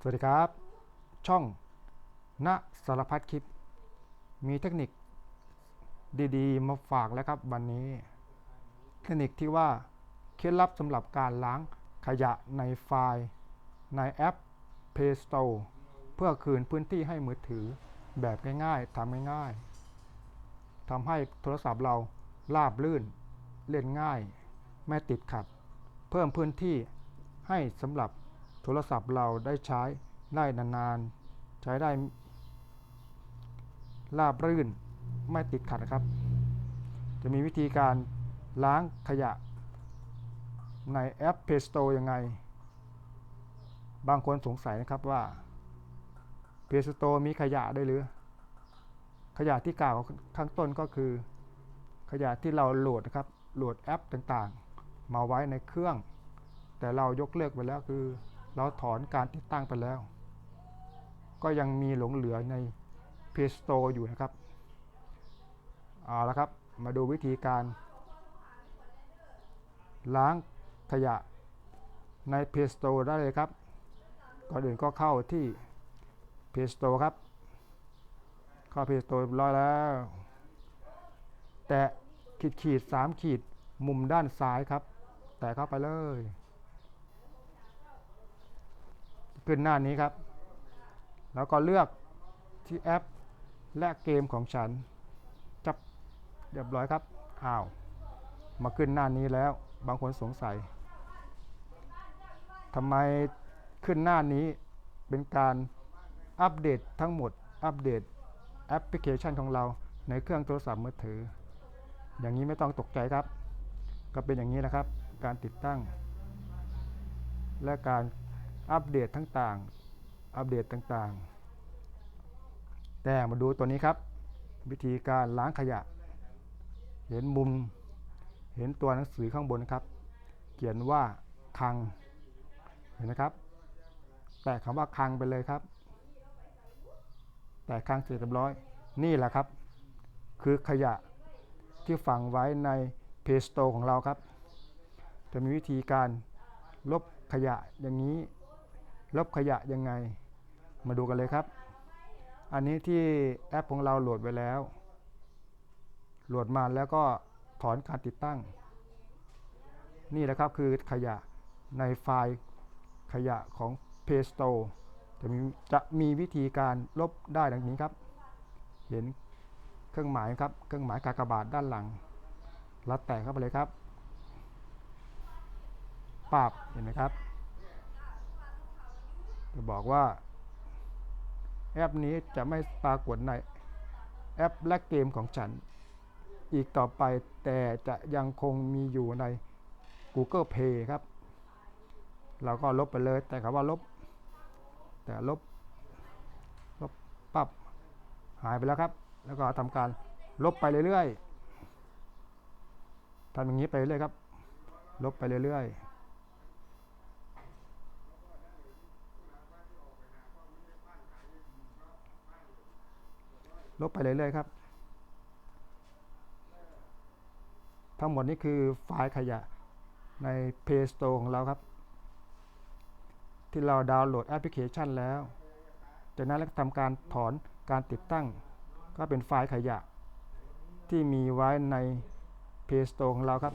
สวัสดีครับ ช่องณสารพัดคลิป มีเทคนิคดีๆ มาฝากแล้วครับวันนี้ เทคนิคที่ว่าเคล็ดลับสำหรับการล้างขยะในไฟล์ ในแอป Play Store เพื่อคืนพื้นที่ให้มือถือแบบง่ายๆทำง่ายๆทำให้โทรศัพท์เราราบลื่นเล่นง่าย ไม่ติดขัด เพิ่มพื้นที่ให้สำหรับ โทรศัพท์เราได้ใช้ได้นานๆ ใช้ได้ราบรื่นไม่ติดขัดนะครับ จะมีวิธีการล้างขยะ ในแอป Play Store ยังไง บางคนสงสัยนะครับว่า Play Store มีขยะได้หรือ ขยะที่กล่าวข้างต้นก็คือ ขยะที่เราโหลดนะครับ โหลดแอปต่างๆ มาไว้ในเครื่อง แต่เรายกเลิกไปแล้วคือ เราถอนการติดตั้งไปแล้ว ก็ยังมีหลงเหลือใน Play Store อยู่นะครับเอาละครับ มาดูวิธีการ ล้างขยะใน Play Store ได้เลยครับ ก่อนอื่นก็เข้าที่ Play Store ครับ เข้า Play Store เรียบร้อยแล้ว แต่ขีดขีดสามขีดมุมด้านซ้ายครับ แต่เข้าไปเลย ขึ้นหน้านี้ครับ แล้วก็เลือกที่แอปและเกมของฉันจับเรียบร้อยครับอ้าวมาขึ้นหน้านี้แล้วบางคนสงสัยทำไมขึ้นหน้านี้เป็นการอัปเดตทั้งหมดอัปเดตแอปพลิเคชันของเราในเครื่องโทรศัพท์มือถือ อย่างนี้ไม่ต้องตกใจครับ ก็เป็นอย่างนี้นะครับ การติดตั้ง และการ อัปเดตทั้งต่าง อัปเดตต่างๆ แต่มาดูตัวนี้ครับ วิธีการล้างขยะ เห็นมุม เห็นตัวหนังสือข้างบนครับ เขียนว่าคัง เห็นไหมครับ แตะคำว่าคังไปเลยครับ แตะคังเสร็จเรียบร้อย นี่แหละครับ คือขยะที่ฝังไว้ใน Play Store ของเราครับ จะมีวิธีการลบขยะอย่างนี้ ลบขยะยังไง มาดูกันเลยครับ อันนี้ที่แอปของเราโหลดไว้แล้ว โหลดมาแล้วก็ถอนการติดตั้ง นี่แหละครับคือขยะในไฟล์ขยะของ Play Store จะมีจะมีวิธีการลบได้ดังนี้ครับ เห็นเครื่องหมายครับ เครื่องหมายกากบาทด้านหลัง รัดแตะเข้าไปเลยครับปาบเห็นไหมครับ จะบอกว่า แอปนี้จะไม่ปรากฏในแอปและเกมของฉัน อีกต่อไปแต่จะยังคงมีอยู่ใน Google Play ครับ เราก็ลบไปเลยแต่คำว่าลบ แต่ลบ ลบปั๊บหายไปแล้วครับ แล้วก็ทำการลบไปเรื่อยๆทำอย่างนี้ไปเรื่อยครับ ลบไปเรื่อยๆ ลบไปเรื่อยๆครับ ทั้งหมดนี้คือไฟล์ขยะใน Play Store ของเราครับ ที่เราดาวน์โหลดแอปพลิเคชันแล้ว จากนั้นเราก็ทำการถอนการติดตั้ง ก็เป็นไฟล์ขยะ ที่มีไว้ใน Play Store ของเราครับ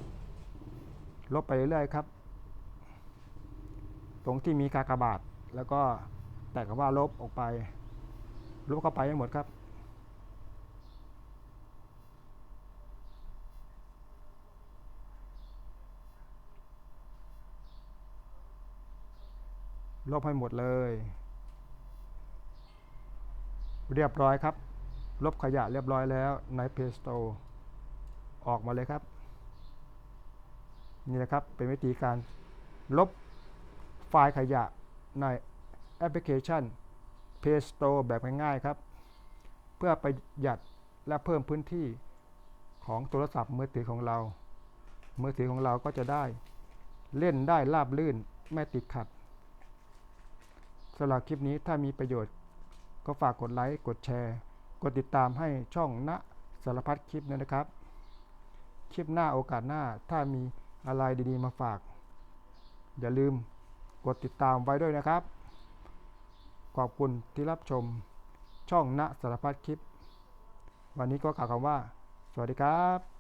ลบไปเรื่อยๆครับ ตรงที่มีกากบาทแล้วก็แตะคำว่าลบออกไป ลบเข้าไปให้หมดครับ ลบให้หมดเลย เรียบร้อยครับ ลบขยะเรียบร้อยแล้วใน Play Store ออกมาเลยครับ นี่นะครับเป็นวิธีการลบไฟล์ขยะในแอปพลิเคชัน Play Store แบบง่ายๆครับ เพื่อประหยัดและเพิ่มพื้นที่ของโทรศัพท์มือถือของเรา มือถือของเราก็จะได้ เล่นได้ราบลื่นไม่ติดขัด สำหรับคลิปนี้ถ้ามีประโยชน์ก็ฝากกดไลค์กดแชร์ กดติดตามให้ช่องณสารพัดคลิปนะครับ คลิปหน้าโอกาสหน้าถ้ามีอะไรดีๆมาฝาก อย่าลืมกดติดตามไว้ด้วยนะครับ ขอบคุณที่รับชมช่องณสารพัดคลิป วันนี้ก็กล่าวคำว่า สวัสดีครับ